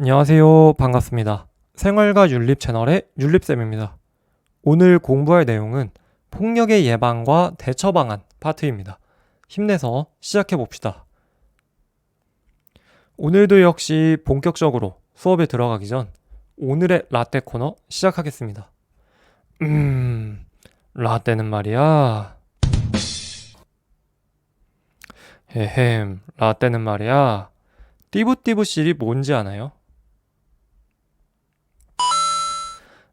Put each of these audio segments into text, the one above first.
안녕하세요. 반갑습니다. 생활과 윤립 채널의 윤립쌤입니다. 오늘 공부할 내용은 폭력의 예방과 대처 방안 파트입니다. 힘내서 시작해 봅시다. 오늘도 역시 본격적으로 수업에 들어가기 전 오늘의 라떼 코너 시작하겠습니다. 음, 라떼는 말이야. 헤헴, 라떼는 말이야. 띠부띠부실이 뭔지 아나요?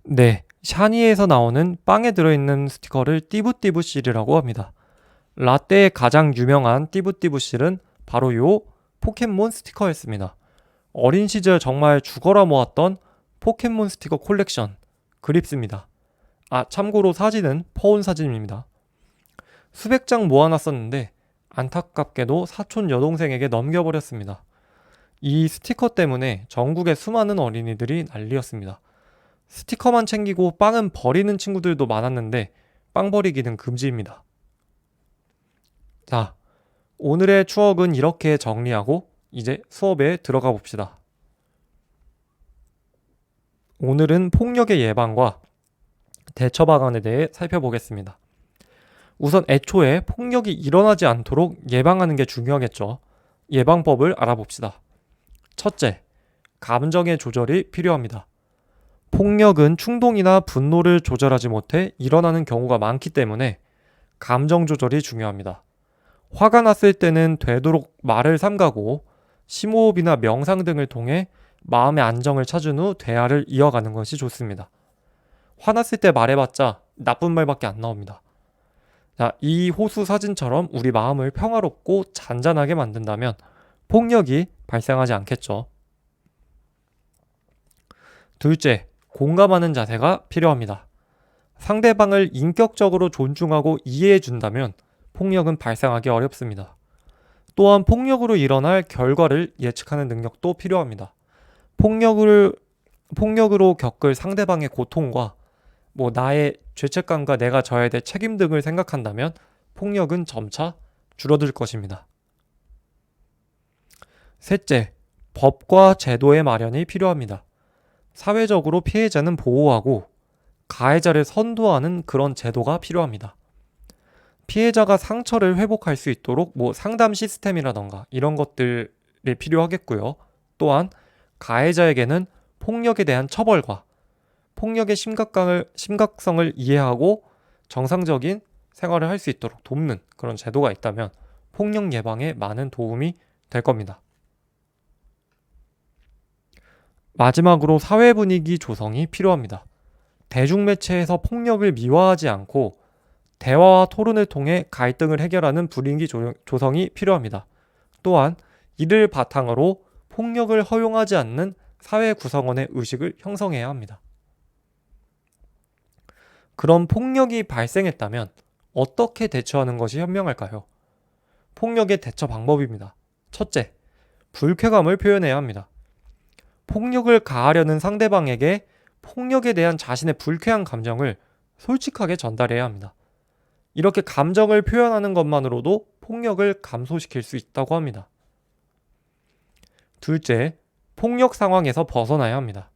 네, 샤니에서 나오는 빵에 들어있는 스티커를 띠부띠부 실이라고 합니다. 라떼의 가장 유명한 띠부띠부 실은 바로 요 포켓몬 스티커였습니다. 어린 시절 정말 죽어라 모았던 포켓몬 스티커 콜렉션 그립습니다. 아, 참고로 사진은 퍼온 사진입니다. 수백 장 모아놨었는데 안타깝게도 사촌 여동생에게 넘겨버렸습니다. 이 스티커 때문에 전국의 수많은 어린이들이 난리였습니다. 스티커만 챙기고 빵은 버리는 친구들도 많았는데 빵 버리기는 금지입니다. 자, 오늘의 추억은 이렇게 정리하고 이제 수업에 들어가 봅시다. 오늘은 폭력의 예방과 대처 방안에 대해 살펴보겠습니다. 우선 애초에 폭력이 일어나지 않도록 예방하는 게 중요하겠죠. 예방법을 알아봅시다. 첫째, 감정의 조절이 필요합니다. 폭력은 충동이나 분노를 조절하지 못해 일어나는 경우가 많기 때문에 감정 조절이 중요합니다. 화가 났을 때는 되도록 말을 삼가고 심호흡이나 명상 등을 통해 마음의 안정을 찾은 후 대화를 이어가는 것이 좋습니다. 화났을 때 말해봤자 나쁜 말밖에 안 나옵니다. 자, 이 호수 사진처럼 우리 마음을 평화롭고 잔잔하게 만든다면 폭력이 발생하지 않겠죠. 둘째, 공감하는 자세가 필요합니다. 상대방을 인격적으로 존중하고 이해해 준다면 폭력은 발생하기 어렵습니다. 또한 폭력으로 일어날 결과를 예측하는 능력도 필요합니다. 폭력을 폭력으로 겪을 상대방의 고통과 뭐 나의 죄책감과 내가 져야 될 책임 등을 생각한다면 폭력은 점차 줄어들 것입니다. 셋째, 법과 제도의 마련이 필요합니다. 사회적으로 피해자는 보호하고 가해자를 선도하는 그런 제도가 필요합니다. 피해자가 상처를 회복할 수 있도록 뭐 상담 시스템이라던가 이런 것들이 필요하겠고요. 또한 가해자에게는 폭력에 대한 처벌과 폭력의 심각성을, 심각성을 이해하고 정상적인 생활을 할 수 있도록 돕는 그런 제도가 있다면 폭력 예방에 많은 도움이 될 겁니다. 마지막으로 사회 분위기 조성이 필요합니다. 대중매체에서 폭력을 미화하지 않고 대화와 토론을 통해 갈등을 해결하는 분위기 조성이 필요합니다. 또한 이를 바탕으로 폭력을 허용하지 않는 사회 구성원의 의식을 형성해야 합니다. 그럼 폭력이 발생했다면 어떻게 대처하는 것이 현명할까요? 폭력의 대처 방법입니다. 첫째, 불쾌감을 표현해야 합니다. 폭력을 가하려는 상대방에게 폭력에 대한 자신의 불쾌한 감정을 솔직하게 전달해야 합니다. 이렇게 감정을 표현하는 것만으로도 폭력을 감소시킬 수 있다고 합니다. 둘째, 폭력 상황에서 벗어나야 합니다.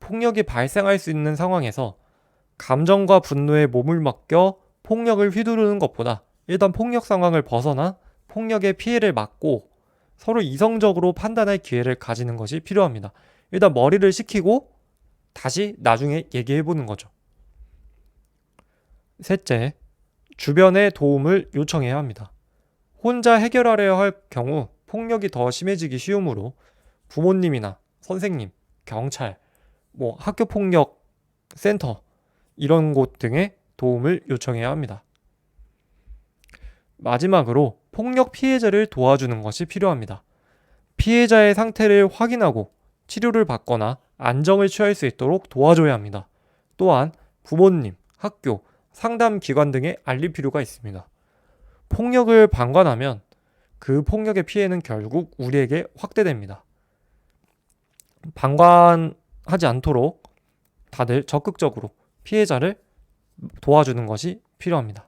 폭력이 발생할 수 있는 상황에서 감정과 분노에 몸을 맡겨 폭력을 휘두르는 것보다 일단 폭력 상황을 벗어나 폭력의 피해를 막고 서로 이성적으로 판단할 기회를 가지는 것이 필요합니다. 일단 머리를 식히고 다시 나중에 얘기해 보는 거죠. 셋째, 주변의 도움을 요청해야 합니다. 혼자 해결하려 할 경우 폭력이 더 심해지기 쉬우므로 부모님이나 선생님, 경찰, 뭐 학교 폭력 센터 이런 곳 등의 도움을 요청해야 합니다. 마지막으로 폭력 피해자를 도와주는 것이 필요합니다. 피해자의 상태를 확인하고 치료를 받거나 안정을 취할 수 있도록 도와줘야 합니다. 또한 부모님, 학교, 상담 기관 등에 알릴 필요가 있습니다. 폭력을 방관하면 그 폭력의 피해는 결국 우리에게 확대됩니다. 방관하지 않도록 다들 적극적으로 피해자를 도와주는 것이 필요합니다.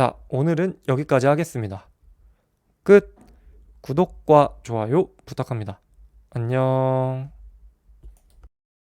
자, 오늘은 여기까지 하겠습니다. 끝. 구독과 좋아요 부탁합니다. 안녕.